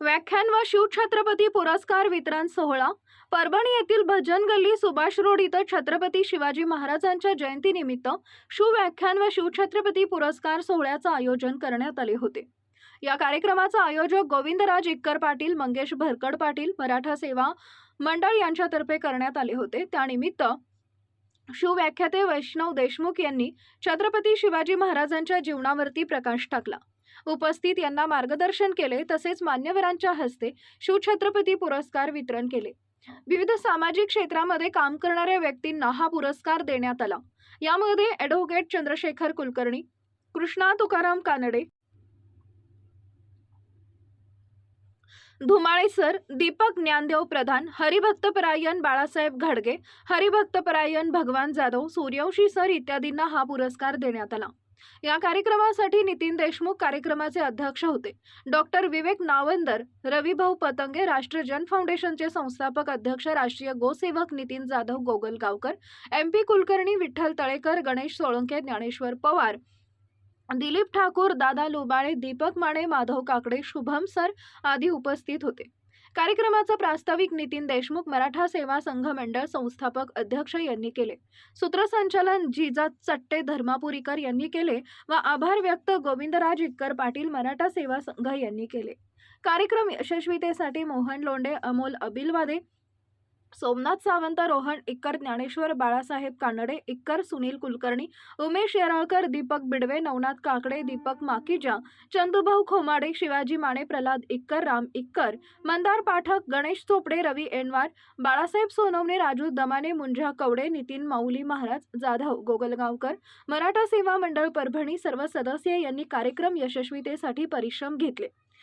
व्याख्यान व शिवछत्रपती पुरस्कार वितरण सोहळा. परभणी येथील भजन गल्ली सुभाष रोड इथं छत्रपती शिवाजी महाराजांच्या जयंतीनिमित्त शिवव्याख्यान व शिवछत्रपती पुरस्कार सोहळ्याचं आयोजन करण्यात आले होते. या कार्यक्रमाचं आयोजक गोविंदराज इक्कर पाटील मंगेश भरकड पाटील मराठा सेवा मंडळ यांच्यातर्फे करण्यात आले होते. त्यानिमित्त शिवव्याख्याते वैष्णव देशमुख यांनी छत्रपती शिवाजी महाराजांच्या जीवनावरती प्रकाश टाकला. उपस्थित यांना मार्गदर्शन केले तसेच मान्यवरांच्या हस्ते शिवछत्रपती पुरस्कार वितरण केले. विविध सामाजिक क्षेत्रामध्ये काम करणाऱ्या व्यक्तींना हा पुरस्कार देण्यात आला. यामध्ये ॲडव्होकेट चंद्रशेखर कुलकर्णी कृष्णा तुकाराम कानडे धुमाळे सर दीपक ज्ञानदेव प्रधान हरिभक्तपरायण बाळासाहेब घाडगे हरिभक्तपरायण भगवान जाधव सूर्यवंशी सर इत्यादींना हा पुरस्कार देण्यात आला. या कार्यक्रमासाठी नितीन देशमुख कार्यक्रमाचे अध्यक्ष होते. डॉक्टर विवेक नावंदर रविभाऊ पतंगे राष्ट्रीय जन फाउंडेशनचे संस्थापक अध्यक्ष राष्ट्रीय गोसेवक नितीन जाधव गोगलगावकर एम पी कुलकर्णी विठ्ठल तळेकर गणेश सोळंके ज्ञानेश्वर पवार दिलीप ठाकूर दादा लोबाळे दीपक माने माधव काकडे शुभम सर आदी उपस्थित होते. कार्यक्रमाचा प्रास्ताविक नितीन देशमुख मराठा सेवा संघ मंडळ संस्थापक अध्यक्ष यांनी केले. सूत्रसंचालन जिजा चट्टे धर्मापुरीकर यांनी केले व आभार व्यक्त गोविंदराज इक्कर पाटील मराठा सेवा संघ यांनी केले. कार्यक्रम यशस्वीतेसाठी मोहन लोंडे अमोल अबिलवादे सोमनाथ सावंत रोहन इक्कर ज्ञानेश्वर बाळासाहेब कानडे इक्कर सुनील कुलकर्णी उमेश येराळकर दीपक बिडवे नवनाथ काकडे दीपक माकीजा चंदुभाऊ खोमाडे शिवाजी माने प्रल्हाद इक्कर राम इक्कर मंदार पाठक गणेश चोपडे रवी एनवार बाळासाहेब सोनवणे राजू दमाने मुंजा कवडे नितीन माऊली महाराज जाधव गोगलगावकर मराठा सेवा मंडळ परभणी सर्व सदस्य यांनी कार्यक्रम यशस्वीतेसाठी परिश्रम घेतले.